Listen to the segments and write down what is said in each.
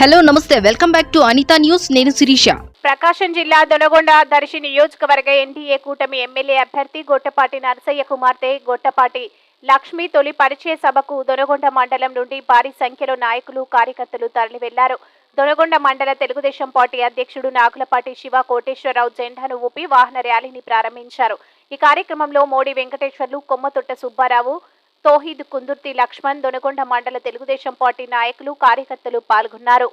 Hello నమస్తే. Welcome back to Anitha news. నేను శిరీష. ప్రకాశం జిల్లా దొనగొండ దర్శి నియోజకవర్గ ఎన్డీఏ కూటమి ఎమ్మెల్యే అభ్యర్థి గొట్టపాటి నరసయ్య కుమార్తె గొట్టపాటి లక్ష్మి తొలి పరిచయ సభకు దొనగొండ మండలం నుండి భారీ సంఖ్యలో నాయకులు కార్యకర్తలు తరలి వెళ్ళారు దొనగొండ మండల తెలుగుదేశం పార్టీ అధ్యక్షుడు నాగులపాటి శివ కోటేశ్వరరావు జెండాను ఊపి వాహన ర్యాలీని ప్రారంభించారు. ఈ కార్యక్రమంలో మోడీ వెంకటేశ్వర్లు కొమ్మతొట్ట సుబ్బారావు తోహీద్ కుందుర్తి లక్ష్మణ్ దొనగొండ మండల తెలుగుదేశం పార్టీ నాయకులు కార్యకర్తలు పాల్గొన్నారు.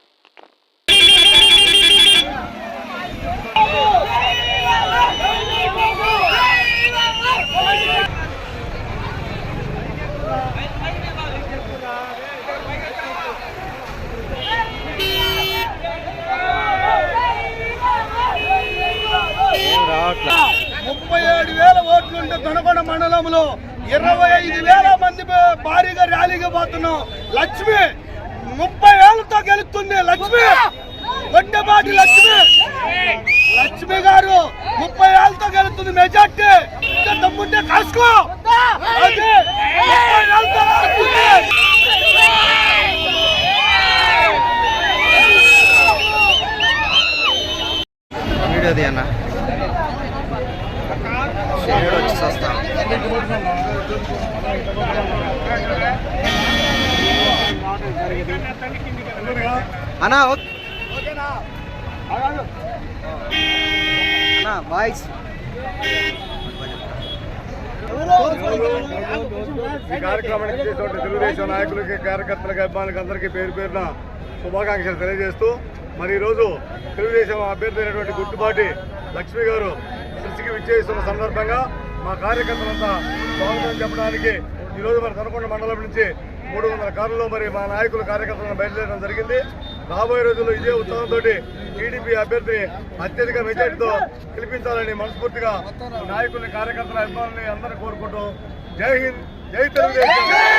ముప్పై ఏడు వేల ఓట్లుంటే దొనకొండ మండలంలో ఇరవై ఐదు వేల మంది భారీగా ర్యాలీగా పోతున్నాం. లక్ష్మి ముప్పై వేలతో గెలుస్తుంది లక్ష్మి. గొడ్డపాటి లక్ష్మి. లక్ష్మి గారు ముప్పై వేలతో గెలుస్తుంది మెజార్టీ. తమ్ముంటే కాసుకో. ముప్పై వేలతో వీడియోది అన్న. వచ్చి వస్తా అన్నా? అన్నా వాయిస్ ఈ కార్యక్రమానికి చేసినటువంటి తెలుగుదేశం నాయకులకి కార్యకర్తలకి అభిమానులకి అందరికీ పేరు పేరున శుభాకాంక్షలు తెలియజేస్తూ మరి ఈరోజు తెలుగుదేశం అభ్యర్థి అయినటువంటి గుట్టుపాటి లక్ష్మి గారు కృషికి విచ్చేస్తున్న సందర్భంగా మా కార్యకర్తలంతా స్వాగతం చెప్పడానికి ఈరోజు మరి తనకొండ మండలం నుంచి మూడు వందల కార్లలో మరి మా నాయకులు కార్యకర్తలను బయలుదేరడం జరిగింది. రాబోయే రోజుల్లో ఇదే ఉత్సాహంతో టీడీపీ అభ్యర్థిని అత్యధిక మెజార్టీతో గెలిపించాలని మనస్ఫూర్తిగా నాయకుల్ని కార్యకర్తల అభిమానుల్ని అందరూ కోరుకుంటూ జై హింద్ జై తెలుగుదేశం.